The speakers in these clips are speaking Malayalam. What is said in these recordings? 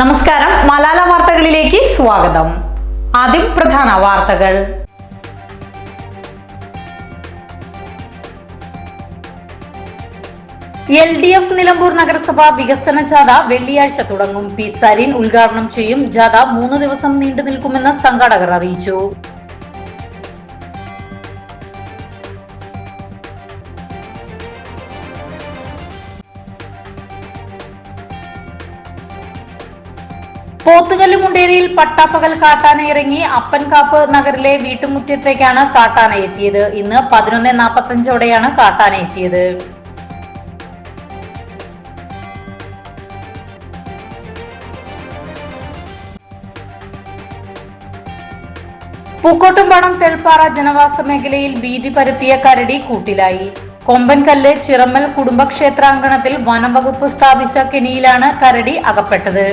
നമസ്കാരം. മലാല വാർത്തകളിലേക്ക് സ്വാഗതം. ആദ്യം പ്രധാന വാർത്തകൾ. എൽ ഡി എഫ് നിലമ്പൂർ നഗരസഭ വികസന ജാഥ വെള്ളിയാഴ്ച തുടങ്ങും. പി സരീൻ ഉദ്ഘാടനം ചെയ്യും. ജാഥ മൂന്ന് ദിവസം നീണ്ടു നിൽക്കുമെന്ന് സംഘാടകർ അറിയിച്ചു. മുണ്ടേരിയിൽ പട്ടാപ്പകൽ കാട്ടാന ഇറങ്ങി അപ്പൻകാപ്പ് നഗറിലെ വീട്ടുമുറ്റത്തേക്കാണ് കാട്ടാന എത്തിയത് ഇന്ന് പതിനൊന്ന് നാൽപ്പത്തഞ്ചോടെയാണ് കാട്ടാന എത്തിയത് പൂക്കോട്ടുംപാടം തെൽപ്പാറ ജനവാസ മേഖലയിൽ ഭീതി പരത്തിയ കരടി കൂട്ടിലായി. കൊമ്പൻകല്ല് ചിറമ്മൽ കുടുംബക്ഷേത്രാങ്കണത്തിൽ വനംവകുപ്പ് സ്ഥാപിച്ച കെണിയിലാണ് കരടി അകപ്പെട്ടത്.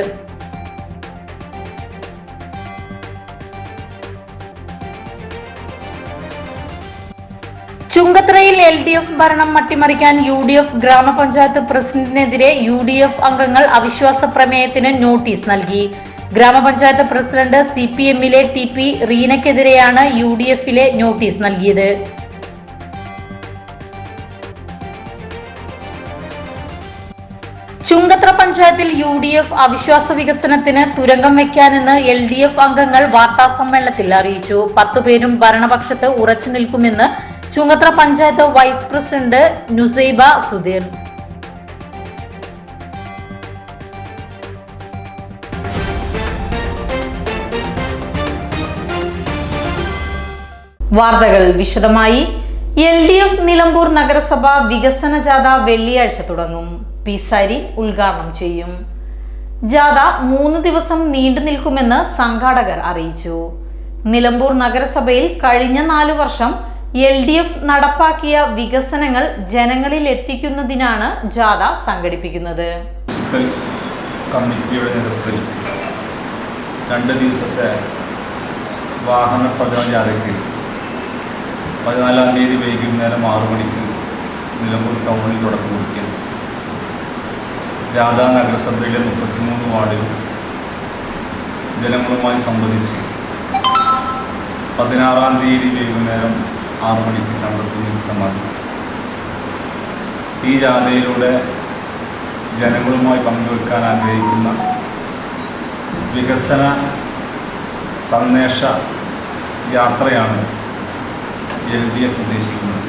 ചുങ്കത്രയിൽ എൽ ഡി എഫ് ഭരണം അട്ടിമറിക്കാൻ യു ഡി എഫ് ഗ്രാമപഞ്ചായത്ത് പ്രസിഡന്റിനെതിരെ യു ഡി എഫ് അംഗങ്ങൾ അവിശ്വാസ പ്രമേയത്തിന് നോട്ടീസ് നൽകി. ഗ്രാമപഞ്ചായത്ത് പ്രസിഡന്റ് സി പി എമ്മിലെ ടി പി റീനയ്ക്കെതിരെയാണ് യു ഡി എഫിലെ നോട്ടീസ് നൽകിയത്. ചുങ്കത്ര പഞ്ചായത്തിൽ യു ഡി എഫ് അവിശ്വാസ വികസനത്തിന് തുരങ്കം വെക്കാനെന്ന് എൽ ഡി എഫ് അംഗങ്ങൾ വാർത്താ സമ്മേളനത്തിൽ അറിയിച്ചു. പത്തുപേരും ഭരണപക്ഷത്ത് ഉറച്ചു നിൽക്കുമെന്ന് ചുങ്കത്ര പഞ്ചായത്ത് വൈസ് പ്രസിഡന്റ് നുസൈബ സുധീർ. വാർത്തകൾ വിശദമായി. എൽ ഡി എഫ് നിലമ്പൂർ നഗരസഭ വികസന ജാഥ വെള്ളിയാഴ്ച തുടങ്ങും. പി സരി ഉദ്ഘാടനം ചെയ്യും. ജാഥ മൂന്ന് ദിവസം നീണ്ടു നിൽക്കുമെന്ന് സംഘാടകർ അറിയിച്ചു. നിലമ്പൂർ നഗരസഭയിൽ കഴിഞ്ഞ നാലു വർഷം എൽ ഡി എഫ് നടപ്പാക്കിയ വികസനങ്ങൾ ജനങ്ങളിൽ എത്തിക്കുന്നതിനാണ് ജാഥ സംഘടിപ്പിക്കുന്നത്. കമ്മിറ്റിയുടെ നേതൃത്വത്തിൽ രണ്ട് ദിവസത്തെ വാഹന ജാഥയ്ക്ക് പതിനാലാം തീയതി വൈകുന്നേരം ആറു മണിക്ക് നിലമ്പൂർ ടൗണിൽ തുടക്കം കുറിക്കുക ജാഥ നഗരസഭയിലെ മുപ്പത്തിമൂന്ന് വാർഡിൽ ജനങ്ങളുമായി സംബന്ധിച്ച് പതിനാറാം തീയതി വൈകുന്നേരം ആറു മണിക്ക് ചന്ദ്രത്തിൽ സമാധിക്കും. ഈ ജാഥയിലൂടെ ജനങ്ങളുമായി പങ്കുവെക്കാൻ ആഗ്രഹിക്കുന്ന വികസന സന്ദേശ യാത്രയാണ് എൽ ഡി എഫ് ഉദ്ദേശിക്കുന്നത്.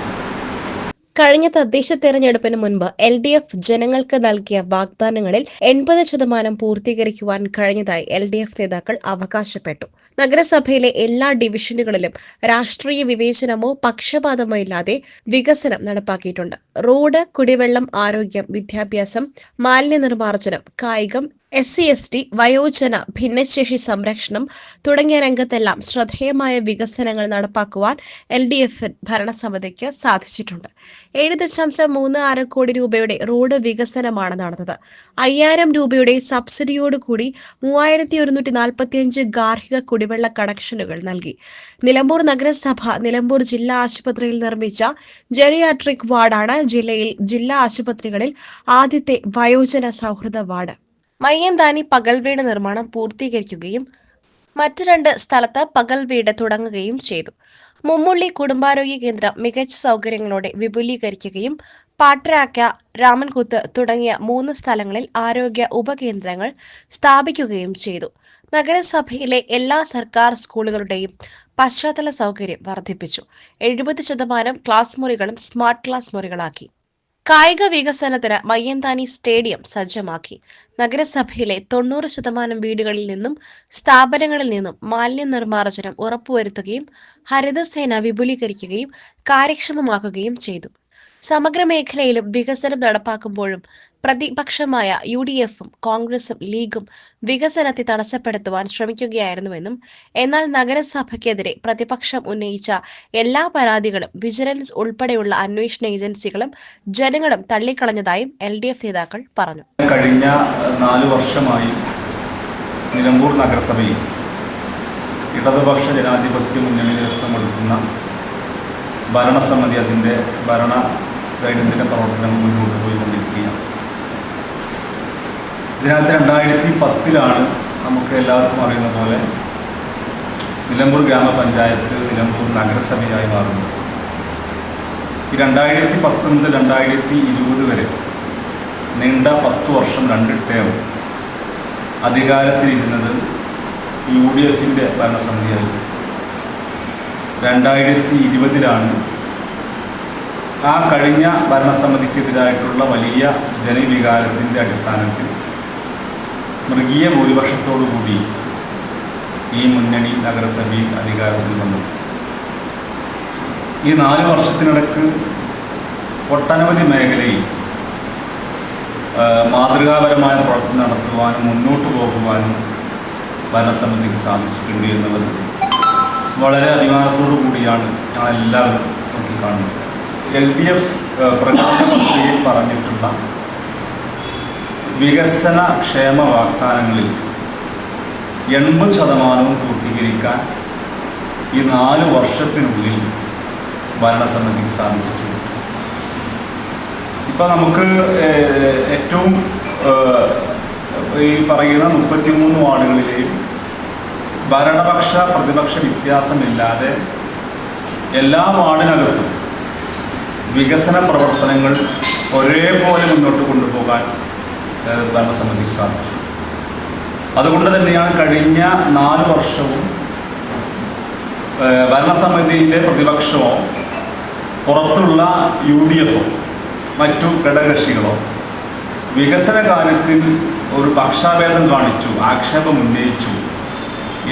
കഴിഞ്ഞ തദ്ദേശ തെരഞ്ഞെടുപ്പിന് മുൻപ് എൽ ഡി എഫ് ജനങ്ങൾക്ക് നൽകിയ വാഗ്ദാനങ്ങളിൽ എൺപത് ശതമാനം പൂർത്തീകരിക്കുവാൻ കഴിഞ്ഞതായി എൽ ഡി എഫ് നേതാക്കൾ അവകാശപ്പെട്ടു. നഗരസഭയിലെ എല്ലാ ഡിവിഷനുകളിലും രാഷ്ട്രീയ വിവേചനമോ പക്ഷപാതമോ ഇല്ലാതെ വികസനം നടപ്പാക്കിയിട്ടുണ്ട്. റോഡ് കുടിവെള്ളം ആരോഗ്യം വിദ്യാഭ്യാസം മാലിന്യ നിർമ്മാർജനം കായികം എസ് സി എസ് ടി വയോജന ഭിന്നശേഷി സംരക്ഷണം തുടങ്ങിയ രംഗത്തെല്ലാം ശ്രദ്ധേയമായ വികസനങ്ങൾ നടപ്പാക്കുവാൻ എൽ ഡി എഫ് ഭരണസമിതിക്ക് സാധിച്ചിട്ടുണ്ട്. ഏഴ് ദശാംശം മൂന്ന് ആറ് കോടി രൂപയുടെ റോഡ് വികസനമാണ് നടന്നത്. അയ്യായിരം രൂപയുടെ സബ്സിഡിയോടുകൂടി മൂവായിരത്തി ഒരുന്നൂറ്റി നാൽപ്പത്തിയഞ്ച് ഗാർഹിക കുടിവെള്ള കണക്ഷനുകൾ നൽകി. നിലമ്പൂർ നഗരസഭ നിലമ്പൂർ ജില്ലാ ആശുപത്രിയിൽ നിർമ്മിച്ച ജെറിയാട്രിക് വാർഡാണ് ജില്ലയിൽ ജില്ലാ ആശുപത്രികളിൽ ആദ്യത്തെ വയോജന സൗഹൃദ വാർഡ്. മയ്യന്താനി പകൽ വീട് നിർമ്മാണം പൂർത്തീകരിക്കുകയും മറ്റു രണ്ട് സ്ഥലത്ത് പകൽ വീട് തുടങ്ങുകയും ചെയ്തു. മുമ്മുള്ളി കുടുംബാരോഗ്യ കേന്ദ്രം മികച്ച സൗകര്യങ്ങളോടെ വിപുലീകരിക്കുകയും പാട്ടരാക്ക രാമൻകൂത്ത് തുടങ്ങിയ മൂന്ന് സ്ഥലങ്ങളിൽ ആരോഗ്യ ഉപകേന്ദ്രങ്ങൾ സ്ഥാപിക്കുകയും ചെയ്തു. നഗരസഭയിലെ എല്ലാ സർക്കാർ സ്കൂളുകളുടെയും പശ്ചാത്തല സൗകര്യം വർദ്ധിപ്പിച്ചു. എഴുപത് ശതമാനം ക്ലാസ് മുറികളും സ്മാർട്ട് ക്ലാസ് മുറികളാക്കി. കായിക വികസനത്തിന് മയ്യന്താനി സ്റ്റേഡിയം സജ്ജമാക്കി. നഗരസഭയിലെ തൊണ്ണൂറ് ശതമാനം വീടുകളിൽ നിന്നും സ്ഥാപനങ്ങളിൽ നിന്നും മാലിന്യ നിർമ്മാർജനം ഉറപ്പുവരുത്തുകയും ഹരിതസേന വിപുലീകരിക്കുകയും കാര്യക്ഷമമാക്കുകയും ചെയ്തു. സമഗ്ര മേഖലയിലും വികസനം നടപ്പാക്കുമ്പോഴും പ്രതിപക്ഷമായ യു ഡി എഫും കോൺഗ്രസും ലീഗും വികസനത്തെ തടസ്സപ്പെടുത്തുവാൻ ശ്രമിക്കുകയായിരുന്നുവെന്നും എന്നാൽ നഗരസഭയ്ക്കെതിരെ പ്രതിപക്ഷം ഉന്നയിച്ച എല്ലാ പരാതികളും വിജിലൻസ് ഉൾപ്പെടെയുള്ള അന്വേഷണ ഏജൻസികളും ജനങ്ങളും തള്ളിക്കളഞ്ഞതായും എൽ ഡി എഫ് നേതാക്കൾ പറഞ്ഞു. കഴിഞ്ഞ നാല് വർഷമായി നിലമ്പൂർ നഗരസഭയിൽ ഇടതുപക്ഷ ജനാധിപത്യ മുന്നണി നേതൃത്വം കൊടുക്കുന്ന ഭരണസമിതി അതിന്റെ ഭരണ ദൈനംദിന പ്രവർത്തനങ്ങൾ മുന്നോട്ട് പോയിക്കൊണ്ടിരിക്കുകയാണ്. ഇതിനകത്ത് രണ്ടായിരത്തി പത്തിലാണ് നമുക്ക് എല്ലാവർക്കും അറിയുന്ന പോലെ നിലമ്പൂർ ഗ്രാമപഞ്ചായത്ത് നിലമ്പൂർ നഗരസഭയായി മാറുന്നത്. ഈ രണ്ടായിരത്തി പത്ത് മുതൽ രണ്ടായിരത്തി ഇരുപത് വരെ നീണ്ട പത്ത് വർഷം രണ്ട് ടേം അധികാരത്തിലിരുന്നത് യു ഡി എഫിന്റെ ഭരണസമിതിയായി രണ്ടായിരത്തി ഇരുപതിലാണ് ആ കഴിഞ്ഞ ഭരണസമിതിക്കെതിരായിട്ടുള്ള വലിയ ജനവികാരത്തിന്റെ അടിസ്ഥാനത്തിൽ മൃഗീയ ഭൂരിപക്ഷത്തോടുകൂടി ഈ മുന്നണി നഗരസഭയിൽ അധികാരത്തിൽ വന്നു. ഈ നാല് വർഷത്തിനിടക്ക് ഒട്ടനവധി മേഖലയിൽ മാതൃകാപരമായ പ്രവർത്തനം നടത്തുവാനും മുന്നോട്ട് പോകുവാനും ഭരണസമിതിക്ക് സാധിച്ചിട്ടുണ്ട് എന്നുള്ളത് വളരെ അഭിമാനത്തോടു കൂടിയാണ് ഞങ്ങളെല്ലാവരും നോക്കിക്കാണുന്നത്. എൽ ഡി എഫ് പ്രധാനമന്ത്രിയെ പറഞ്ഞിട്ടുള്ള വികസന ക്ഷേമ വാഗ്ദാനങ്ങളിൽ എൺപത് ശതമാനവും പൂർത്തീകരിക്കാൻ ഈ നാല് വർഷത്തിനുള്ളിൽ ഭരണസമിതിക്ക് സാധിച്ചിട്ടുണ്ട്. ഇപ്പം നമുക്ക് ഏറ്റവും ഈ പറയുന്ന മുപ്പത്തിമൂന്ന് വാർഡുകളിലെയും ഭരണപക്ഷ പ്രതിപക്ഷ വ്യത്യാസമില്ലാതെ എല്ലാ വാർഡിനകത്തും വികസന പ്രവർത്തനങ്ങൾ ഒരേപോലെ മുന്നോട്ട് കൊണ്ടുപോകാൻ ഭരണസമിതിക്ക് സാധിച്ചു. അതുകൊണ്ട് തന്നെയാണ് കഴിഞ്ഞ നാല് വർഷവും ഭരണസമിതിയിലെ പ്രതിപക്ഷമോ പുറത്തുള്ള യു ഡി എഫോ മറ്റു ഘടകകക്ഷികളോ വികസന കാര്യത്തിൽ ഒരു പക്ഷാഭേദം കാണിച്ചു ആക്ഷേപം ഉന്നയിച്ചു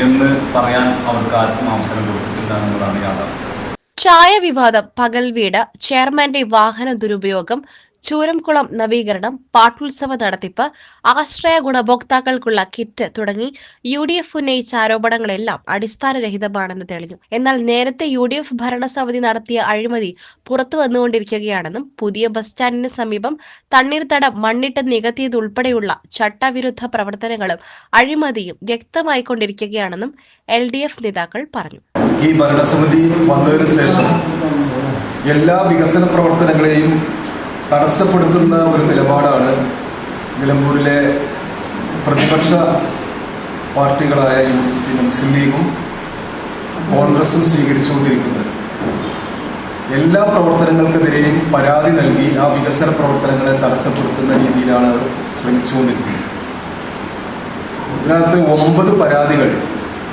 എന്ന് പറയാൻ അവർക്ക് ആർക്കും അവസരം കൊടുത്തിട്ടില്ല എന്നുള്ളതാണ് യാഥാർത്ഥ്യം. ചായ വിവാദം പകൽ വീട് ചെയർമാന്റെ വാഹന ദുരുപയോഗം ചൂരംകുളം നവീകരണം പാട്ടുത്സവ നടത്തിപ്പ് ആശ്രയ ഗുണഭോക്താക്കൾക്കുള്ള കിറ്റ് തുടങ്ങി യു ഡി എഫ് ഉന്നയിച്ച ആരോപണങ്ങളെല്ലാം അടിസ്ഥാനരഹിതമാണെന്ന് തെളിഞ്ഞു. എന്നാൽ നേരത്തെ യു ഡി എഫ് ഭരണസമിതി നടത്തിയ അഴിമതി പുറത്തു വന്നുകൊണ്ടിരിക്കുകയാണെന്നും പുതിയ ബസ് സ്റ്റാൻഡിന് സമീപം തണ്ണീർത്തടം മണ്ണിട്ട് നികത്തിയതുൾപ്പെടെയുള്ള ചട്ടവിരുദ്ധ പ്രവർത്തനങ്ങളും അഴിമതിയും വ്യക്തമായിക്കൊണ്ടിരിക്കുകയാണെന്നും എൽ ഡി എഫ് നേതാക്കൾ പറഞ്ഞു. ഈ ഭരണസമിതി വന്നതിന് ശേഷം എല്ലാ വികസന പ്രവർത്തനങ്ങളെയും തടസ്സപ്പെടുത്തുന്ന ഒരു നിലപാടാണ് നിലമ്പൂരിലെ പ്രതിപക്ഷ പാർട്ടികളായ പിന്നെ മുസ്ലിം ലീഗും കോൺഗ്രസും സ്വീകരിച്ചുകൊണ്ടിരിക്കുന്നത്. എല്ലാ പ്രവർത്തനങ്ങൾക്കെതിരെയും പരാതി നൽകി ആ വികസന പ്രവർത്തനങ്ങളെ തടസ്സപ്പെടുത്തുന്ന രീതിയിലാണ് അവർ ശ്രമിച്ചുകൊണ്ടിരിക്കുന്നത്. ഇതിനകത്ത് ഒമ്പത് പരാതികൾ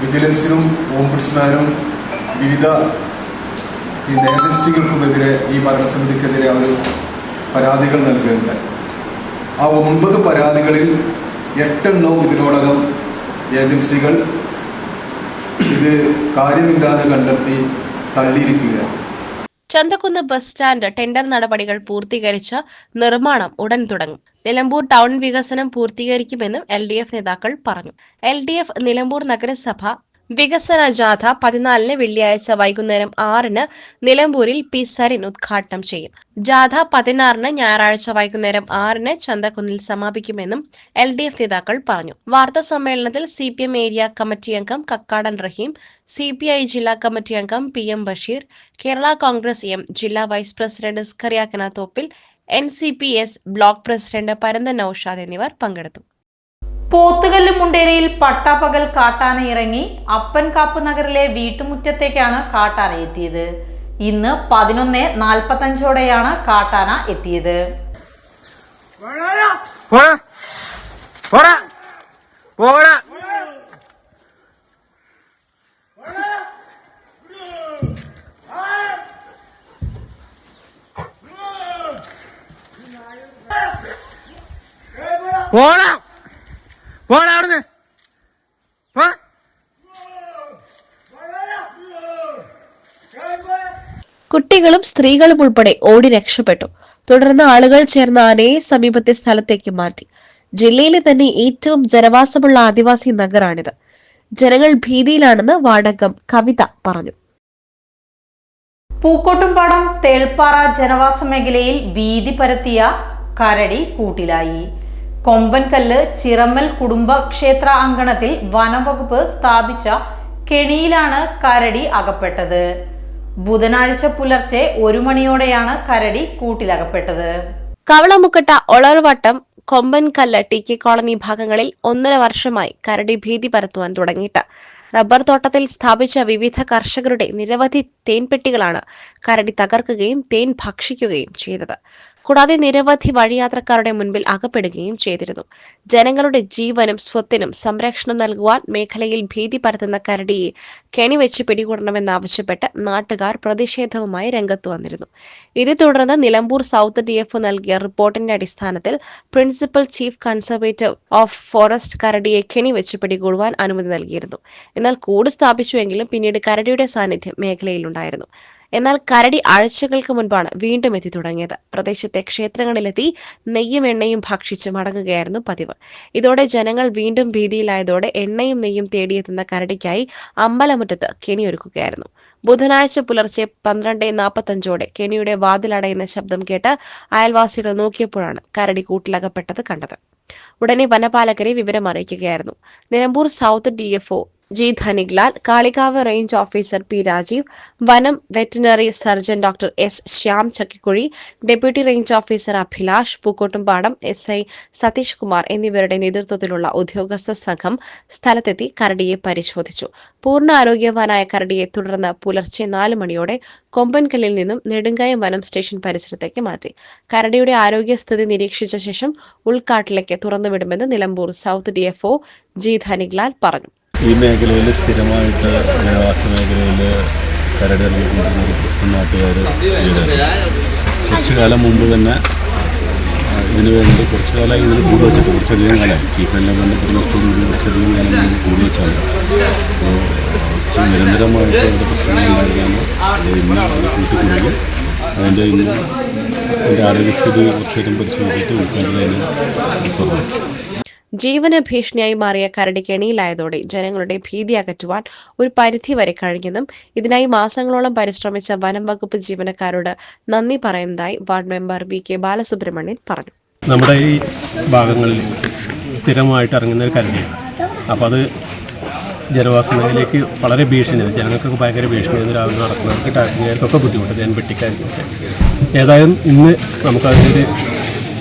വിജിലൻസിനും ഓംബുഡ്സ്മാനും വിവിധ പിന്നെ ഏജൻസികൾക്കുമെതിരെ ഈ ഭരണസമിതിക്കെതിരെ അവർ പരാതികൾ നൽകുന്നുണ്ട്. ആ ഒമ്പത് പരാതികളിൽ എട്ടെണ്ണവും ഇതിനോടകം ഏജൻസികൾ ഇത് കാര്യമില്ലാതെ കണ്ടെത്തി തള്ളിയിരിക്കുകയാണ്. ചന്തക്കുന്ന് ബസ് സ്റ്റാൻഡ് ടെൻഡർ നടപടികൾ പൂർത്തീകരിച്ച് നിർമ്മാണം ഉടൻ തുടങ്ങും. നിലമ്പൂർ ടൗൺ വികസനം പൂർത്തീകരിക്കുമെന്നും എൽ നേതാക്കൾ പറഞ്ഞു. എൽ നിലമ്പൂർ നഗരസഭ വികസന ജാഥ പതിനാലിന് വെള്ളിയാഴ്ച വൈകുന്നേരം ആറിന് നിലമ്പൂരിൽ പി സരിൻ ഉദ്ഘാടനം ചെയ്യും. ജാഥ പതിനാറിന് ഞായറാഴ്ച വൈകുന്നേരം ആറിന് ചന്തക്കുന്നിൽ സമാപിക്കുമെന്നും എൽ ഡി എഫ് നേതാക്കൾ പറഞ്ഞു. വാർത്താ സമ്മേളനത്തിൽ C P M area committee അംഗം Kakkadan Raheem C P I ജില്ലാ കമ്മിറ്റി അംഗം P M Basheer Kerala Congress M ജില്ലാ vice president സ്കറിയാക്കന Thoppil N C P S block president പരന്ത Naushad എന്നിവർ പങ്കെടുത്തു. പോത്തുകല്ല് മുണ്ടേരിയിൽ പട്ടാപ്പകൽ കാട്ടാന ഇറങ്ങി അപ്പൻ കാപ്പ് നഗറിലെ വീട്ടുമുറ്റത്തേക്കാണ് കാട്ടാന എത്തിയത്. ഇന്ന് പതിനൊന്ന് നാൽപ്പത്തഞ്ചോടെയാണ് കാട്ടാന എത്തിയത്. പോടാ. പോടാ അവിടുന്ന്. പോ. കുട്ടികളും സ്ത്രീകളും ഉൾപ്പെടെ ഓടി രക്ഷപ്പെട്ടു. തുടർന്ന് ആളുകൾ ചേർന്ന് ആനയെ സമീപത്തെ സ്ഥലത്തേക്ക് മാറ്റി. ജില്ലയിലെ തന്നെ ഏറ്റവും ജനവാസമുള്ള ആദിവാസി നഗറാണിത്. ജനങ്ങൾ ഭീതിയിലാണെന്ന് വാടകം കവിത പറഞ്ഞു. പൂക്കോട്ടുംപാടം തേൾപ്പാറ ജനവാസ മേഖലയിൽ ഭീതി പരത്തിയ കരടി കൂട്ടിലായി. കൊമ്പൻകല്ല് ചിറമ്മൽ കുടുംബക്ഷേത്ര അങ്കണത്തിൽ വനംവകുപ്പ് സ്ഥാപിച്ച കെണിയിലാണ് കരടി അകപ്പെട്ടത്. ബുധനാഴ്ച പുലർച്ചെ ഒരു മണിയോടെയാണ് കരടി കൂട്ടിലകപ്പെട്ടത്. Kavalamukkatta Olarvattam Kombankallu T K colony ഭാഗങ്ങളിൽ ഒന്നര വർഷമായി കരടി ഭീതി പരത്തുവാൻ തുടങ്ങിയിട്ട്. റബ്ബർ തോട്ടത്തിൽ സ്ഥാപിച്ച വിവിധ കർഷകരുടെ നിരവധി തേൻപെട്ടികളാണ് കരടി തകർക്കുകയും തേൻ ഭക്ഷിക്കുകയും ചെയ്തത്. കൂടാതെ നിരവധി വഴിയാത്രക്കാരുടെ മുൻപിൽ അകപ്പെടുകയും ചെയ്തിരുന്നു. ജനങ്ങളുടെ ജീവനും സ്വത്തിനും സംരക്ഷണം നൽകുവാൻ മേഖലയിൽ ഭീതി പരത്തുന്ന കരടിയെ കെണിവെച്ച് പിടികൂടണമെന്നാവശ്യപ്പെട്ട് നാട്ടുകാർ പ്രതിഷേധവുമായി രംഗത്ത് വന്നിരുന്നു. ഇതേ തുടർന്ന് നിലമ്പൂർ സൗത്ത് ഡി എഫ് നൽകിയ റിപ്പോർട്ടിന്റെ അടിസ്ഥാനത്തിൽ principal chief conservative of forest കരടിയെ കെണിവെച്ച് പിടികൂടുവാൻ അനുമതി നൽകിയിരുന്നു. എന്നാൽ കൂട് സ്ഥാപിച്ചുവെങ്കിലും പിന്നീട് കരടിയുടെ സാന്നിധ്യം മേഖലയിലുണ്ടായിരുന്നു. എന്നാൽ കരടി ആഴ്ചകൾക്ക് മുൻപാണ് വീണ്ടും എത്തി തുടങ്ങിയത്. പ്രദേശത്തെ ക്ഷേത്രങ്ങളിലെത്തി നെയ്യും എണ്ണയും ഭക്ഷിച്ച് മടങ്ങുകയായിരുന്നു പതിവ്. ഇതോടെ ജനങ്ങൾ വീണ്ടും ഭീതിയിലായതോടെ എണ്ണയും നെയ്യും തേടിയെത്തുന്ന കരടിക്കായി അമ്പലമുറ്റത്ത് കെണിയൊരുക്കുകയായിരുന്നു. ബുധനാഴ്ച പുലർച്ചെ പന്ത്രണ്ട് നാൽപ്പത്തഞ്ചോടെ കെണിയുടെ വാതിലടയുന്ന ശബ്ദം കേട്ട് അയൽവാസികൾ നോക്കിയപ്പോഴാണ് കരടി കൂട്ടിലകപ്പെട്ടത് കണ്ടത്. ഉടനെ വനപാലകരെ വിവരം അറിയിക്കുകയായിരുന്നു. Nilambur south D F G Dhaniklal Kalikavu range officer P Rajeev വനം veterinary surgeon doctor S Shyam Chakkikuzhi deputy range officer Abhilash Pookkottumpadam S I Satheesh Kumar എന്നിവരുടെ നേതൃത്വത്തിലുള്ള ഉദ്യോഗസ്ഥ സംഘം സ്ഥലത്തെത്തി കരടിയെ പരിശോധിച്ചു. പൂർണ ആരോഗ്യവാനായ കരടിയെ തുടർന്ന് പുലർച്ചെ നാല് മണിയോടെ കൊമ്പൻകല്ലിൽ നിന്നും നെടുങ്കായം വനം സ്റ്റേഷൻ പരിസരത്തേക്ക് മാറ്റി. കരടിയുടെ ആരോഗ്യസ്ഥിതി നിരീക്ഷിച്ച ശേഷം ഉൾക്കാട്ടിലേക്ക് തുറന്നുവിടുമെന്ന് Nilambur south DFO G Dhaniklal പറഞ്ഞു. ഈ മേഖലയിൽ സ്ഥിരമായിട്ട് ജനവാസ മേഖലയിൽ കരടിറങ്ങിക്കൊണ്ടിരുന്ന ഒരു ക്രിസ്ത്യൻ നാട്ടുകാർ കുറച്ചുകാലം കുറച്ചു കാലം മുമ്പ് തന്നെ ഇതിന് വേണ്ടി കുറച്ചു കാലമായി ഇതിന് കൂടി വെച്ചിട്ട് കുറച്ചധികം കാലമായി ചീഫ് എല്ലാം ബന്ധപ്പെടുന്നതോടു കൂടി കുറച്ചധികം കാലം കൂട് വെച്ചാണ് അപ്പോൾ നിരന്തരമായിട്ട് അവിടെ പ്രശ്നങ്ങൾ ഉണ്ടായിരുന്നാണ് അത് ഇന്ന് അത് കൂട്ടിക്കൊടുക്കും അതിന്റെ ഇന്ന് അതിന്റെ ആരോഗ്യസ്ഥിതി കുറച്ചേരം പരിശോധിച്ചിട്ട് ഉൾക്കൊള്ളുന്നതിന് തുറന്നു ജീവന ഭീഷണിയായി മാറിയ കരടി ജനങ്ങളുടെ ഭീതി അകറ്റുവാൻ ഒരു പരിധിവരെ കഴിഞ്ഞെന്നും ഇതിനായി മാസങ്ങളോളം പരിശ്രമിച്ച വനം വകുപ്പ് ജീവനക്കാരോട് നന്ദി പറയുന്നതായി ward member V K Balasubramanian പറഞ്ഞു. നമ്മുടെ ഈ ഭാഗങ്ങളിൽ സ്ഥിരമായിട്ട് ഇറങ്ങുന്ന ഒരു കരടിയാണ്. അപ്പോൾ അത് ജനവാസ മേഖലയിലേക്ക് വളരെ ഭീഷണിയാണ്. ജനങ്ങൾക്കൊക്കെ ഭയങ്കര ഭീഷണിയാണ് രാവിലെ നടക്കുന്നവർക്ക് ടാക്സിക്കാർക്കൊക്കെ ബുദ്ധിമുട്ട് ജനപ്പെട്ടിക്കാർക്കൊക്കെ ഏതായാലും ഇന്ന് നമുക്കതിനൊരു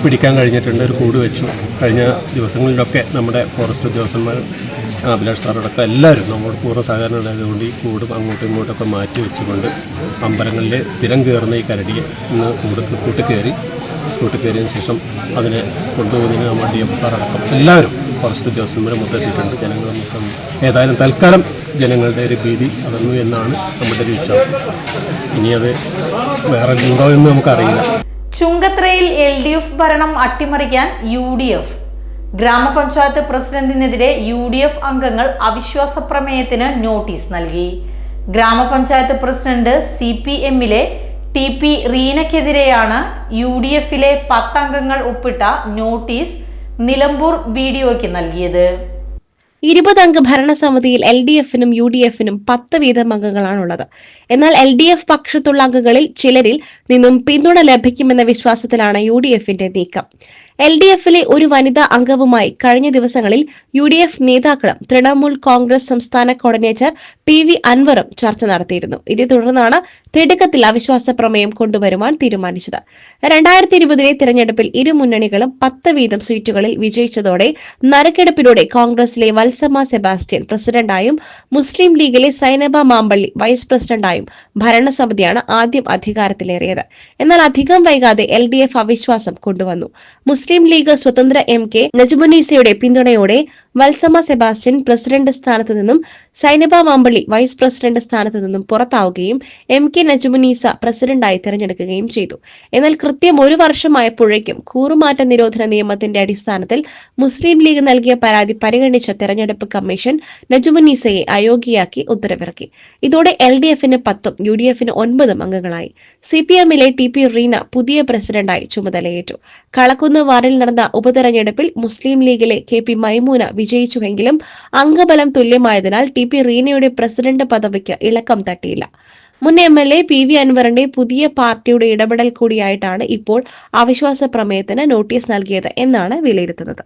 പിടിക്കാൻ കഴിഞ്ഞിട്ടുണ്ട്. ഒരു കൂട് വെച്ചു. കഴിഞ്ഞ ദിവസങ്ങളിലൊക്കെ നമ്മുടെ ഫോറസ്റ്റ് ഉദ്യോഗസ്ഥന്മാർ അഭിലാഷ് സാറടക്കം എല്ലാവരും നമ്മളോട് പൂർണ സഹകരണം ഉണ്ടായതുകൊണ്ട് ഈ കൂട് അങ്ങോട്ടും ഇങ്ങോട്ടൊക്കെ മാറ്റി വെച്ചുകൊണ്ട് അമ്പലങ്ങളിൽ സ്ഥിരം കയറുന്ന ഈ കരടിയെ ഇന്ന് കൂട് കൂട്ടിക്കയറി കയറി കൂട്ടി കയറിയതിന് ശേഷം അതിനെ കൊണ്ടുപോകുന്നതിന് നമ്മുടെ ഡി എഫ് സാർ അടക്കം എല്ലാവരും ഫോറസ്റ്റ് ഉദ്യോഗസ്ഥന്മാരെ മുത്തെത്തിയിട്ടുണ്ട് ജനങ്ങൾ മൊത്തം ഏതായാലും തൽക്കാലം ജനങ്ങളുടെ ഒരു ഭീതി അകന്നു എന്നാണ് നമ്മുടെ ഒരു വിശ്വാസം. ഇനി അത് വേറെ ഉണ്ടോ എന്ന് നമുക്കറിയില്ല. ചുങ്കത്രയിൽ എൽ ഡി എഫ് ഭരണം അട്ടിമറിക്കാൻ യു ഡി എഫ്. ഗ്രാമപഞ്ചായത്ത് പ്രസിഡന്റിനെതിരെ യു ഡി എഫ് അംഗങ്ങൾ അവിശ്വാസ പ്രമേയത്തിന് നോട്ടീസ് നൽകി. ഗ്രാമപഞ്ചായത്ത് പ്രസിഡന്റ് സി പി എമ്മിലെ ടി പി റീനയ്ക്കെതിരെയാണ് യു ഡി എഫിലെ പത്തംഗങ്ങൾ ഒപ്പിട്ട നോട്ടീസ് നിലമ്പൂർ ബി ഡി നൽകിയത്. ഇരുപതംഗ ഭരണസമിതിയിൽ എൽ ഡി എഫിനും യു ഡി എഫിനും പത്ത് വീതം അംഗങ്ങളാണുള്ളത് എന്നാൽ എൽ ഡി എഫ് പക്ഷത്തുള്ള അംഗങ്ങളിൽ ചിലരിൽ നിന്നും പിന്തുണ ലഭിക്കുമെന്ന വിശ്വാസത്തിലാണ് യു ഡി എഫിന്റെ നീക്കം. എൽ ഡി എഫിലെ ഒരു വനിതാ അംഗവുമായി കഴിഞ്ഞ ദിവസങ്ങളിൽ യു ഡി എഫ് നേതാക്കളും തൃണമൂൽ കോൺഗ്രസ് സംസ്ഥാന കോർഡിനേറ്റർ പി വി അൻവറും ചർച്ച നടത്തിയിരുന്നു. ഇതേ തുടർന്നാണ് തിടുക്കത്തിൽ അവിശ്വാസ പ്രമേയം കൊണ്ടുവരുവാൻ തീരുമാനിച്ചത്. രണ്ടായിരത്തി ഇരുപതിലെ തിരഞ്ഞെടുപ്പിൽ ഇരു മുന്നണികളും പത്ത് വീതം സീറ്റുകളിൽ വിജയിച്ചതോടെ നറുക്കെടുപ്പിലൂടെ കോൺഗ്രസിലെ വത്സമ സെബാസ്റ്റ്യൻ പ്രസിഡന്റായും മുസ്ലിം ലീഗിലെ സൈനബ മാമ്പള്ളി വൈസ് പ്രസിഡന്റായും ഭരണസമിതിയാണ് ആദ്യം അധികാരത്തിലേറിയത്. എന്നാൽ അധികം വൈകാതെ എൽ ഡി എഫ് അവിശ്വാസം കൊണ്ടുവന്നു. മുസ്ലിം ലീഗ് സ്വതന്ത്ര എം കെ നജുമുനീസയുടെ പിന്തുണയോടെ വത്സമ സെബാസ്റ്റ്യൻ പ്രസിഡന്റ് സ്ഥാനത്ത് നിന്നും സൈനബ മാമ്പള്ളി വൈസ് പ്രസിഡന്റ് സ്ഥാനത്ത് നിന്നും പുറത്താവുകയും എം കെ നജുമുനീസ പ്രസിഡന്റായി തെരഞ്ഞെടുക്കുകയും ചെയ്തു. എന്നാൽ കൃത്യം ഒരു വർഷമായപ്പോഴേക്കും കൂറുമാറ്റ നിരോധന നിയമത്തിന്റെ അടിസ്ഥാനത്തിൽ മുസ്ലിം ലീഗ് നൽകിയ പരാതി പരിഗണിച്ച തെരഞ്ഞെടുപ്പ് കമ്മീഷൻ നജുമുനീസയെ അയോഗ്യയാക്കി ഉത്തരവിറക്കി. ഇതോടെ എൽ ഡി എഫിന് പത്തും യു ഡി എഫിന് ഒൻപതും അംഗങ്ങളായി. സി പി എമ്മിലെ ടി പി റീന പുതിയ പ്രസിഡന്റായി ചുമതലയേറ്റു. കളക്കുന്ന് വാർഡിൽ നടന്ന ഉപതെരഞ്ഞെടുപ്പിൽ മുസ്ലിം ലീഗിലെ കെ പി മൈമൂന വിജയിച്ചുവെങ്കിലും അംഗബലം തുല്യമായതിനാൽ ടി പി റീനയുടെ പ്രസിഡന്റ് പദവിക്ക് ഇളക്കം തട്ടിയില്ല. മുൻ M L A P V അൻവറിന്റെ പുതിയ പാർട്ടിയുടെ ഇടപെടൽ കൂടിയായിട്ടാണ് ഇപ്പോൾ അവിശ്വാസ പ്രമേയത്തിന് നോട്ടീസ് നൽകിയത് എന്നാണ് വിലയിരുത്തുന്നത്.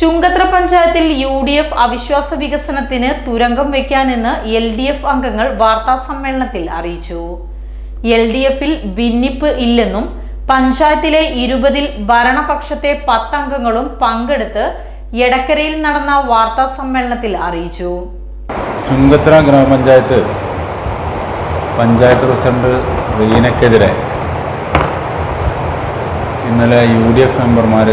ചുങ്കത്ര പഞ്ചായത്തിൽ യു ഡി എഫ് അവിശ്വാസ വികസനത്തിന് തുരങ്കം വയ്ക്കാനെന്ന് എൽ ഡി എഫ് അംഗങ്ങൾ വാർത്താ സമ്മേളനത്തിൽ അറിയിച്ചു. എൽ ഡി എഫിൽ ഭിന്നിപ്പ് ഇല്ലെന്നും പഞ്ചായത്തിലെ ഇരുപതിൽ ഭരണപക്ഷത്തെ പത്തംഗങ്ങളും പങ്കെടുത്ത് എടക്കരയിൽ നടന്ന വാർത്താ സമ്മേളനത്തിൽ അറിയിച്ചു. ചുങ്കത്ര ഗ്രാമപഞ്ചായത്ത് പഞ്ചായത്ത് പ്രസിഡന്റ് റീനക്കെതിരെ ഇന്നലെ യു ഡി എഫ് മെമ്പർമാർ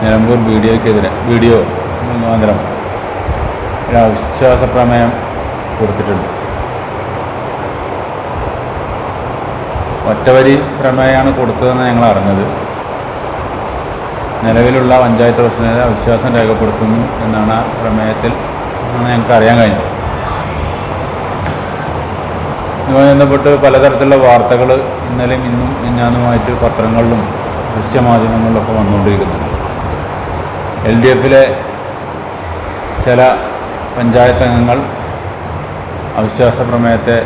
നിലമ്പൂർ ബി ഡി ഒക്കെതിരെ ബി ഡി ഒ മുഖാന്തരം ഒരു അവിശ്വാസ പ്രമേയം കൊടുത്തിട്ടുണ്ട്. ഒറ്റവരി പ്രമേയമാണ് കൊടുത്തതെന്ന് ഞങ്ങൾ അറിഞ്ഞത് നിലവിലുള്ള പഞ്ചായത്ത് പ്രസിഡന്റ് അവിശ്വാസം രേഖപ്പെടുത്തുന്നു എന്നാണ് പ്രമേയത്തിൽ ഞങ്ങൾക്ക് അറിയാൻ കഴിഞ്ഞത്. ഇതുമായി ബന്ധപ്പെട്ട് പലതരത്തിലുള്ള വാർത്തകൾ ഇന്നലെയും ഇന്നും ഇന്നാനുമായിട്ട് പത്രങ്ങളിലും ദൃശ്യമാധ്യമങ്ങളിലൊക്കെ വന്നുകൊണ്ടിരിക്കുന്നുണ്ട്. എൽ ഡി എഫിലെ ചില പഞ്ചായത്ത് അംഗങ്ങൾ അവിശ്വാസ പ്രമേയത്തെ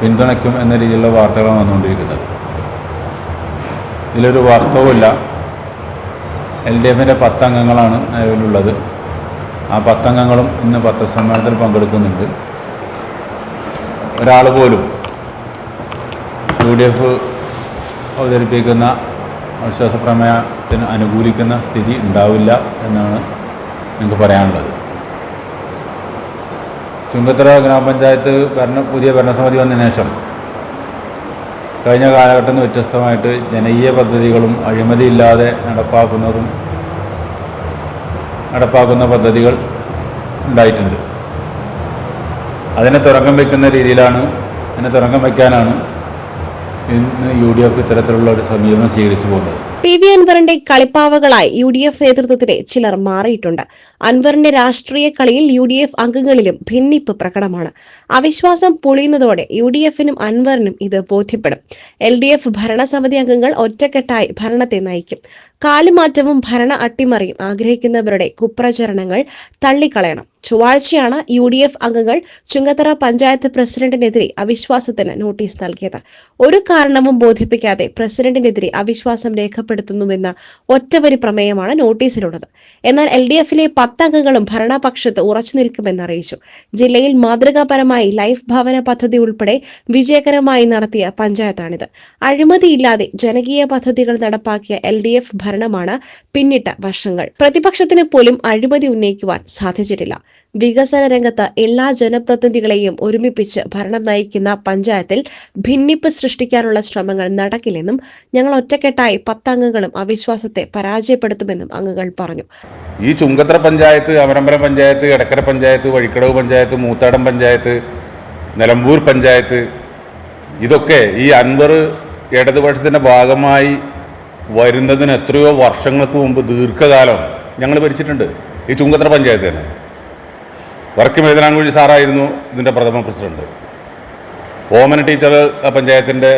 പിന്തുണയ്ക്കും എന്ന രീതിയിലുള്ള വാർത്തകളാണ് വന്നുകൊണ്ടിരിക്കുന്നത്. ഇതിലൊരു വാസ്തവമില്ല. എൽ ഡി എഫിന്റെ പത്തംഗങ്ങളാണ് നിലവിലുള്ളത് ആ പത്തംഗങ്ങളും ഇന്ന് പത്രസമ്മേളനത്തിൽ പങ്കെടുക്കുന്നുണ്ട്. ഒരാൾ പോലും യു ഡി എഫ് അവതരിപ്പിക്കുന്ന അവിശ്വാസ പ്രമേയത്തിന് അനുകൂലിക്കുന്ന സ്ഥിതി ഉണ്ടാവില്ല എന്നാണ് നിങ്ങൾക്ക് പറയാനുള്ളത്. ചുങ്കത്തറ ഗ്രാമപഞ്ചായത്ത് ഭരണ പുതിയ ഭരണസമിതി വന്നതിന് ശേഷം കഴിഞ്ഞ നിന്ന് വ്യത്യസ്തമായിട്ട് ജനകീയ പദ്ധതികളും അഴിമതിയില്ലാതെ നടപ്പാക്കുന്നതും നടപ്പാക്കുന്ന പദ്ധതികൾ ഉണ്ടായിട്ടുണ്ട്. അതിനെ തുറക്കം വയ്ക്കുന്ന രീതിയിലാണ് അതിനെ തുറക്കം വയ്ക്കാനാണ് ഇന്ന് യു ഡി എഫ് ഇത്തരത്തിലുള്ള ഒരു സമീപനം സ്വീകരിച്ചു പോകുന്നത്. പി വി അൻവറിന്റെ കളിപ്പാവകളായി യു ഡി എഫ് നേതൃത്വത്തിലെ ചിലർ മാറിയിട്ടുണ്ട്. അൻവറിന്റെ രാഷ്ട്രീയ കളിയിൽ യു ഡി എഫ് അംഗങ്ങളിലും ഭിന്നിപ്പ് പ്രകടമാണ്. അവിശ്വാസം പൊളിയുന്നതോടെ യു ഡി എഫിനും അൻവറിനും ഇത് ബോധ്യപ്പെടും. എൽ ഡി എഫ് ഭരണസമിതി അംഗങ്ങൾ ഒറ്റക്കെട്ടായി ഭരണത്തെ നയിക്കും. കാലുമാറ്റവും ഭരണ അട്ടിമറിയും ആഗ്രഹിക്കുന്നവരുടെ കുപ്രചരണങ്ങൾ തള്ളിക്കളയണം. ചൊവ്വാഴ്ചയാണ് യു ഡി എഫ് അംഗങ്ങൾ ചുങ്കത്തറ പഞ്ചായത്ത് പ്രസിഡന്റിനെതിരെ അവിശ്വാസത്തിന് നോട്ടീസ് നൽകിയത്. ഒരു കാരണവും ബോധിപ്പിക്കാതെ പ്രസിഡന്റിനെതിരെ അവിശ്വാസം രേഖപ്പെടുത്തുന്നുവെന്ന ഒറ്റവരി പ്രമേയമാണ് നോട്ടീസിലുള്ളത്. എന്നാൽ എൽ ഡി എഫിലെ പത്തംഗങ്ങളും ഭരണപക്ഷത്ത് ഉറച്ചു നിൽക്കുമെന്ന് അറിയിച്ചു. ജില്ലയിൽ മാതൃകാപരമായി ലൈഫ് ഭവന പദ്ധതി ഉൾപ്പെടെ വിജയകരമായി നടത്തിയ പഞ്ചായത്താണിത്. അഴിമതിയില്ലാതെ ജനകീയ പദ്ധതികൾ നടപ്പാക്കിയ എൽ ഡി എഫ് ഭരണമാണ് പിന്നിട്ട വർഷങ്ങൾ. പ്രതിപക്ഷത്തിന് പോലും അഴിമതി ഉന്നയിക്കുവാൻ സാധിച്ചിട്ടില്ല. വികസന രംഗത്ത് എല്ലാ ജനപ്രതിനിധികളെയും ഒരുമിപ്പിച്ച് ഭരണം നയിക്കുന്ന പഞ്ചായത്തിൽ ഭിന്നിപ്പ് സൃഷ്ടിക്കാനുള്ള ശ്രമങ്ങൾ നടക്കില്ലെന്നും ഞങ്ങൾ ഒറ്റക്കെട്ടായി പത്തംഗങ്ങളും അവിശ്വാസത്തെ പരാജയപ്പെടുത്തുമെന്നും അംഗങ്ങൾ പറഞ്ഞു. ഈ ചുങ്കത്ര പഞ്ചായത്ത് അമരമ്പരം പഞ്ചായത്ത് എടക്കര പഞ്ചായത്ത് വഴിക്കടവ് പഞ്ചായത്ത് മൂത്താടം പഞ്ചായത്ത് നിലമ്പൂർ പഞ്ചായത്ത് ഇതൊക്കെ ഈ അൻവർ ഇടതുപക്ഷത്തിന്റെ ഭാഗമായി വരുന്നതിന് എത്രയോ വർഷങ്ങൾക്ക് മുമ്പ് ദീർഘകാലം ഞങ്ങൾ ഭരിച്ചിട്ടുണ്ട്. ഈ ചുങ്കത്തറ പഞ്ചായത്ത് തന്നെ. വർക്ക് മേതനാങ്കുഴി സാറായിരുന്നു ഇതിന്റെ പ്രഥമ പ്രസിഡന്റ്. ഓമന ടീച്ചർ പഞ്ചായത്തിന്റെ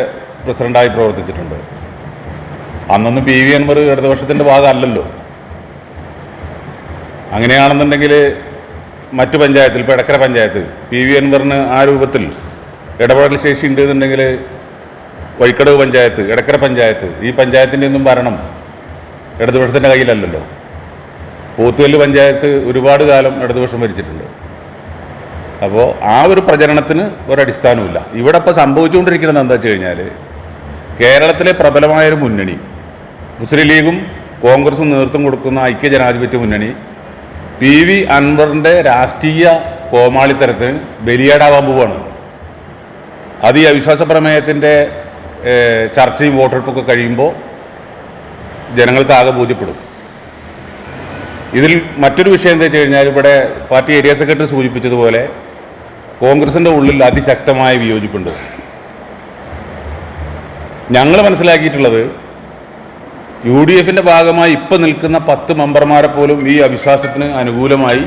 പ്രസിഡന്റായി പ്രവർത്തിച്ചിട്ടുണ്ട്. അന്നൊന്നും പി വി അൻവർ ഇടതുപക്ഷത്തിന്റെ ഭാഗമല്ലല്ലോ അങ്ങനെയാണെന്നുണ്ടെങ്കിൽ മറ്റു പഞ്ചായത്തിൽ ഇപ്പോൾ എടക്കര പഞ്ചായത്ത് പി വി അൻവറിന് ആ രൂപത്തിൽ ഇടപെടൽ ശേഷി ഉണ്ട് എന്നുണ്ടെങ്കിൽ വഴിക്കടവ് പഞ്ചായത്ത് എടക്കര പഞ്ചായത്ത് ഈ പഞ്ചായത്തിന്റെ ഒന്നും ഭരണം ഇടതുപക്ഷത്തിന്റെ കയ്യിലല്ലല്ലോ. പോത്തുകല്ല് പഞ്ചായത്ത് ഒരുപാട് കാലം ഇടതുപക്ഷം ഭരിച്ചിട്ടുണ്ട്. അപ്പോൾ ആ ഒരു പ്രചരണത്തിന് ഒരടിസ്ഥാനമില്ല ഇവിടെ ഇപ്പോൾ സംഭവിച്ചുകൊണ്ടിരിക്കുന്നത് എന്താ വെച്ച് കഴിഞ്ഞാൽ കേരളത്തിലെ പ്രബലമായൊരു മുന്നണി മുസ്ലിം ലീഗും കോൺഗ്രസും നേതൃത്വം കൊടുക്കുന്ന ഐക്യ ജനാധിപത്യ മുന്നണി പി വി അൻവറിന്റെ രാഷ്ട്രീയ കോമാളിത്തരത്തിന് ബലിയാടാവാൻ പോവാണ്. അത് ഈ അവിശ്വാസ പ്രമേയത്തിന്റെ ചർച്ചയും വോട്ടെടുപ്പൊക്കെ കഴിയുമ്പോൾ ജനങ്ങൾക്ക് ആകെ ബോധ്യപ്പെടും. ഇതിൽ മറ്റൊരു വിഷയം എന്താ വെച്ച് കഴിഞ്ഞാൽ ഇവിടെ പാർട്ടി ഏരിയ സെക്രട്ടറി സൂചിപ്പിച്ചതുപോലെ കോൺഗ്രസിന്റെ ഉള്ളിൽ അതിശക്തമായ വിയോജിപ്പുണ്ട്. ഞങ്ങൾ മനസ്സിലാക്കിയിട്ടുള്ളത് യു ഡി എഫിന്റെ ഭാഗമായി ഇപ്പം നിൽക്കുന്ന പത്ത് മെമ്പർമാരെ പോലും ഈ അവിശ്വാസത്തിന് അനുകൂലമായി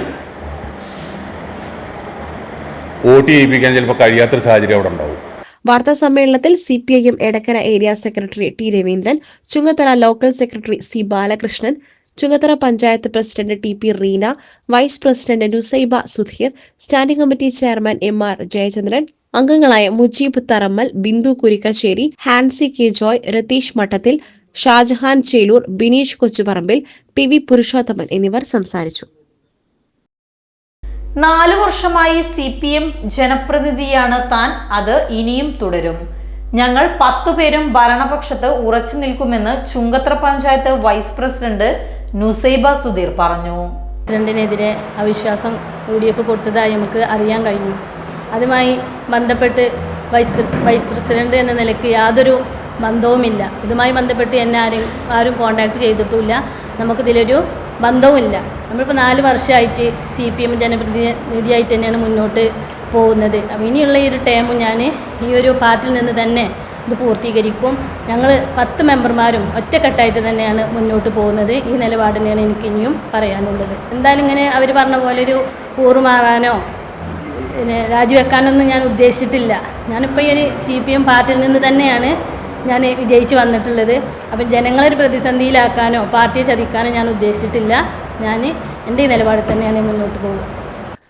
വോട്ട് ചെയ്യിപ്പിക്കാൻ ചിലപ്പോൾ കഴിയാത്തൊരു സാഹചര്യം അവിടെ ഉണ്ടാവും. വാർത്താ സമ്മേളനത്തിൽ C P I M Edakkara area secretary T Raveendran Chungathara local secretary C Balakrishnan Chungathara panchayat president T P Reena vice president Nusaiba Sudheer standing committee chairman M R Jayachandran അംഗങ്ങളായ Mujeeb Tharammal Bindu Kurikkacheri Hansi K Joy Ratheesh Mattathil Shajahan Cheloor Bineesh Kochuparambil P V Purushothaman എന്നിവർ സംസാരിച്ചു. നാലു വർഷമായി സി പി എം ജനപ്രതിനിധിയാണ് താൻ. അത് ഇനിയും തുടരും. ഞങ്ങൾ പത്തുപേരും ഭരണപക്ഷത്ത് ഉറച്ചു നിൽക്കുമെന്ന് ചുങ്കത്ര പഞ്ചായത്ത് വൈസ് പ്രസിഡന്റ് നുസൈബ സുധീർ പറഞ്ഞു. പ്രസിഡന്റിനെതിരെ അവിശ്വാസം യു ഡി എഫ് കൊടുത്തതായി നമുക്ക് അറിയാൻ കഴിഞ്ഞു. അതുമായി ബന്ധപ്പെട്ട് വൈസ് വൈസ് പ്രസിഡന്റ് എന്ന നിലയ്ക്ക് യാതൊരു ബന്ധവുമില്ല. ഇതുമായി ബന്ധപ്പെട്ട് എന്നെ ആരും ആരും കോണ്ടാക്ട് ചെയ്തിട്ടുമില്ല. നമുക്കിതിലൊരു ബന്ധവുമില്ല. നമ്മളിപ്പോൾ നാല് വർഷമായിട്ട് സി പി എം ജനപ്രതിനിധിയായിട്ട് തന്നെയാണ് മുന്നോട്ട് പോകുന്നത്. അപ്പോൾ ഇനിയുള്ള ഈ ഒരു ടേമും ഞാൻ ഈ ഒരു പാർട്ടിയിൽ നിന്ന് തന്നെ ഇത് പൂർത്തീകരിക്കും. ഞങ്ങൾ പത്ത് മെമ്പർമാരും ഒറ്റക്കെട്ടായിട്ട് തന്നെയാണ് മുന്നോട്ട് പോകുന്നത്. ഈ നിലപാട് തന്നെയാണ് എനിക്ക് ഇനിയും പറയാനുള്ളത്. എന്തായാലും ഇങ്ങനെ അവർ പറഞ്ഞ പോലെ ഒരു കൂറുമാറാനോ പിന്നെ രാജിവെക്കാനൊന്നും ഞാൻ ഉദ്ദേശിച്ചിട്ടില്ല. ഞാനിപ്പോൾ ഈ ഒരു സി പി എം പാർട്ടിയിൽ നിന്ന് തന്നെയാണ് ഞാൻ വിജയിച്ച് വന്നിട്ടുള്ളത്. അപ്പം ജനങ്ങളൊരു പ്രതിസന്ധിയിലാക്കാനോ പാർട്ടിയെ ചതിക്കാനോ ഞാൻ ഉദ്ദേശിച്ചിട്ടില്ല. ഞാൻ എന്റെ ഈ നിലപാടിൽ തന്നെയാണ് മുന്നോട്ട് പോകുക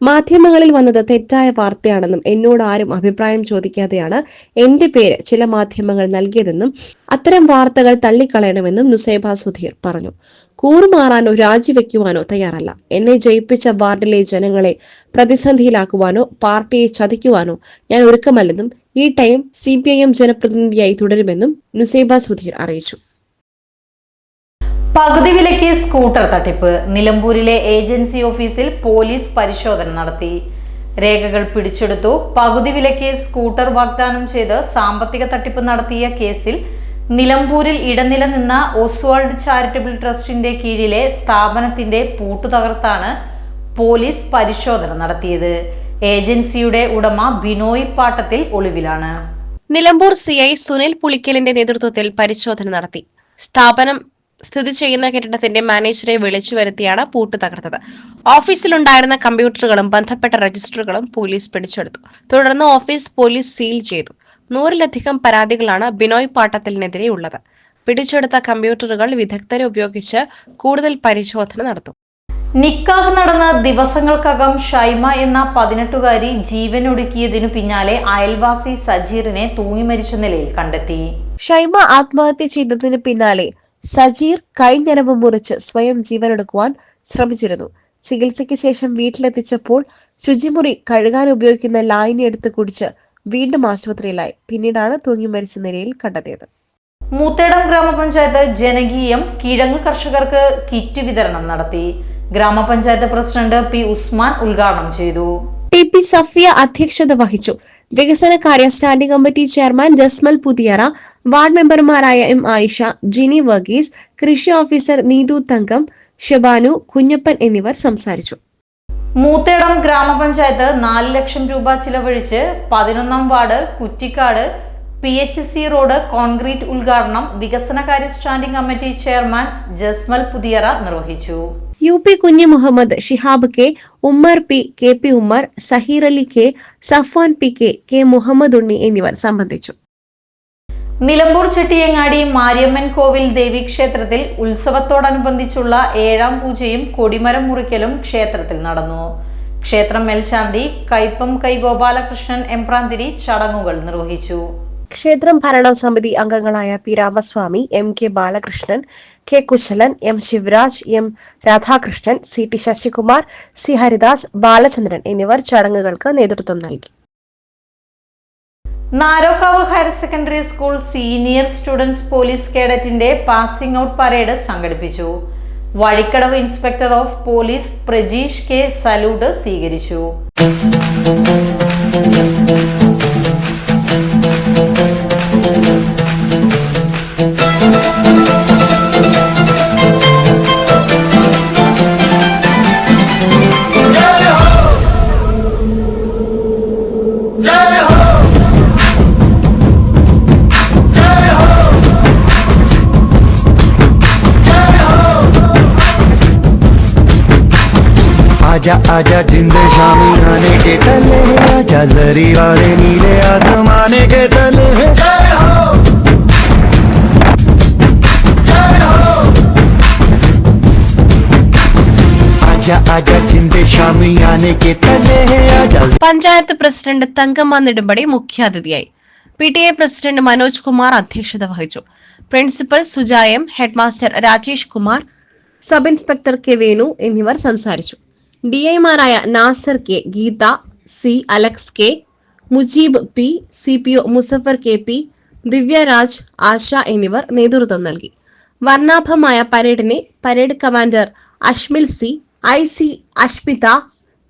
മാധ്യമങ്ങളിൽ വന്നത് തെറ്റായ വാർത്തയാണെന്നും എന്നോട് ആരും അഭിപ്രായം ചോദിക്കാതെയാണ് എന്റെ പേര് ചില മാധ്യമങ്ങൾ നൽകിയതെന്നും അത്തരം വാർത്തകൾ തള്ളിക്കളയണമെന്നും നുസൈബ സുധീർ പറഞ്ഞു. കൂറുമാറാനോ രാജിവെക്കുവാനോ തയ്യാറല്ല. എന്നെ ജയിപ്പിച്ച വാർഡിലെ ജനങ്ങളെ പ്രതിസന്ധിയിലാക്കുവാനോ പാർട്ടിയെ ചതിക്കുവാനോ ഞാൻ ഒരുക്കമല്ലെന്നും ഈ time C P I M ജനപ്രതിനിധിയായി തുടരുമെന്നും നുസൈബ സുധീർ അറിയിച്ചു. പകുതി വിലയ്ക്ക് സ്കൂട്ടർ തട്ടിപ്പ്. നിലമ്പൂരിലെ ഏജൻസി ഓഫീസിൽ പോലീസ് പരിശോധന നടത്തി. രേഖകൾ പിടിച്ചെടുത്തു. പകുതി വിലയ്ക്ക് സ്കൂട്ടർ വാഗ്ദാനം ചെയ്ത് സാമ്പത്തിക തട്ടിപ്പ് നടത്തിയ കേസിൽ നിലമ്പൂരിൽ ഇടനില നിന്ന ഓസ്വാൾഡ് ചാരിറ്റബിൾ ട്രസ്റ്റിന്റെ കീഴിലെ സ്ഥാപനത്തിന്റെ പൂട്ടു തകർത്താണ് പോലീസ് പരിശോധന നടത്തിയത്. ഏജൻസിയുടെ ഉടമ ബിനോയ് പാട്ടത്തിൽ ഒളിവിലാണ്. നിലമ്പൂർ സി ഐ സുനിൽ പുളിക്കലിന്റെ നേതൃത്വത്തിൽ പരിശോധന നടത്തി. സ്ഥാപനം സ്ഥിതി ചെയ്യുന്ന കെട്ടിടത്തിന്റെ മാനേജറെ വിളിച്ചു വരുത്തിയാണ് പൂട്ട് തകർത്തത്. ഓഫീസിലുണ്ടായിരുന്ന കമ്പ്യൂട്ടറുകളും ബന്ധപ്പെട്ട രജിസ്റ്ററുകളും പോലീസ് പിടിച്ചെടുത്തു. തുടർന്ന് ഓഫീസ് പോലീസ് സീൽ ചെയ്തു. നൂറിലധികം പരാതികളാണ് ബിനോയ് പാട്ടത്തിനെതിരെ ഉള്ളത് പിടിച്ചെടുത്ത കമ്പ്യൂട്ടറുകൾ വിദഗ്ധരെ ഉപയോഗിച്ച് കൂടുതൽ പരിശോധന നടത്തും. നിക്കാഹ് നടന്ന ദിവസങ്ങൾക്കകം ഷൈമ എന്ന പതിനെട്ടുകാരി ജീവനൊടുക്കിയതിനു പിന്നാലെ അയൽവാസി സജീറിനെ തൂങ്ങി മരിച്ച നിലയിൽ കണ്ടെത്തി. ഷൈമ ആത്മഹത്യ ചെയ്തതിനു പിന്നാലെ സജീർ കൈഞ്ഞരവ് മുറിച്ച് സ്വയം ജീവനെടുക്കുവാൻ ശ്രമിച്ചിരുന്നു. ചികിത്സയ്ക്ക് ശേഷം വീട്ടിലെത്തിച്ചപ്പോൾ ശുചിമുറി കഴുകാൻ ഉപയോഗിക്കുന്ന ലായനി എടുത്ത് കുടിച്ച് വീണ്ടും ആശുപത്രിയിലായി. പിന്നീടാണ് തൂങ്ങി മരിച്ച നിലയിൽ കണ്ടെത്തിയത്. മൂത്തേടം ഗ്രാമപഞ്ചായത്ത് ജനകീയം കിഴങ്ങ് കർഷകർക്ക് കിറ്റ് വിതരണം നടത്തി. ഗ്രാമപഞ്ചായത്ത് പ്രസിഡന്റ് പി ഉസ്മാൻ ഉദ്ഘാടനം ചെയ്തു. ടി പി സഫിയ അധ്യക്ഷത വഹിച്ചു. വികസന കാര്യ standing committee chairman Jasmal Puthiyara ward മെമ്പർമാരായ എം ആയിഷ ജിനി വർഗീസ് കൃഷി ഓഫീസർ നീതു തങ്കം ഷബാനു കുഞ്ഞപ്പൻ എന്നിവർ സംസാരിച്ചു. മൂത്തേടം ഗ്രാമപഞ്ചായത്ത് നാല് ലക്ഷം രൂപ ചിലവഴിച്ച് പതിനൊന്നാം ward Kuttikkad P H C road concrete ഉദ്ഘാടനം വികസനകാര്യ standing committee chairman Jasmal Puthiyara നിർവഹിച്ചു. U P Kunhi Muhammad Shihab K Ummer P K P Ummer Saheer Ali K Safwan P K K Muhammad Unni എന്നിവർ സംബന്ധിച്ചു. നിലമ്പൂർ ചെട്ടിയങ്ങാടി മാരിയമ്മൻ കോവിൽ ദേവീക്ഷേത്രത്തിൽ ഉത്സവത്തോടനുബന്ധിച്ചുള്ള ഏഴാം പൂജയും കൊടിമരം മുറിക്കലും ക്ഷേത്രത്തിൽ നടന്നു. ക്ഷേത്രം മേൽശാന്തി കൈപ്പം കൈ ഗോപാലകൃഷ്ണൻ എംപ്രാന്തിരി ചടങ്ങുകൾ നിർവഹിച്ചു. ക്ഷേത്രം ഭരണ സമിതി അംഗങ്ങളായ P Ramaswamy M K Balakrishnan K Kushalan M Sivaraj M Radhakrishnan C T Sasikumar C Haridas Balachandran എന്നിവർ ചടങ്ങുകൾക്ക് നേതൃത്വം നൽകി. Narokkavu higher secondary school senior students police കേഡറ്റിന്റെ passing out parade സംഘടിപ്പിച്ചു. Vazhikkadavu inspector of police Prajeesh K salute സ്വീകരിച്ചു. आजा आजा जिंद शामी आने के तले है आजा जरी वाले नीले आसमाने के तले है आजा आजा जिंद शामी आने के तले है आजा പഞ്ചായത്ത് പ്രസിഡന്റ് തങ്കമ്മ നെടുമ്പടി മുഖ്യാതിഥിയായി P T A president Manoj Kumar അധ്യക്ഷത വഹിച്ചു principal Sujayam headmaster Rajesh Kumar sub inspector K Venu എന്നിവർ സംസാരിച്ചു ഡിഐമാരായ Nasar K Geetha C Alex K Mujeeb P C P O Muzaffar K P Divyaraj Asha എന്നിവർ നേതൃത്വം നൽകി. വർണാഭമായ പരേഡിനെ parade commander Ashmil C I C Ashmitha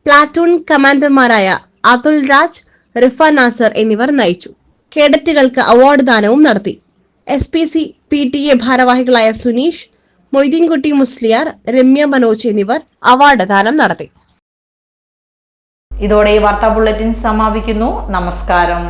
platoon കമാൻഡർമാരായ Athul Raj Rifa Nasar എന്നിവർ നയിച്ചു. കേഡറ്റുകൾക്ക് അവാർഡ് ദാനവും നടത്തി. S P C P T A ഭാരവാഹികളായ സുനീഷ് മൊയ്തീൻകുട്ടി മുസ്ലിയാർ രമ്യ മനോജ് എന്നിവർ അവാർഡ് ദാനം നടത്തി. ഇതോടെ ഈ വാർത്താ ബുള്ളറ്റിൻ സമാപിക്കുന്നു. നമസ്കാരം.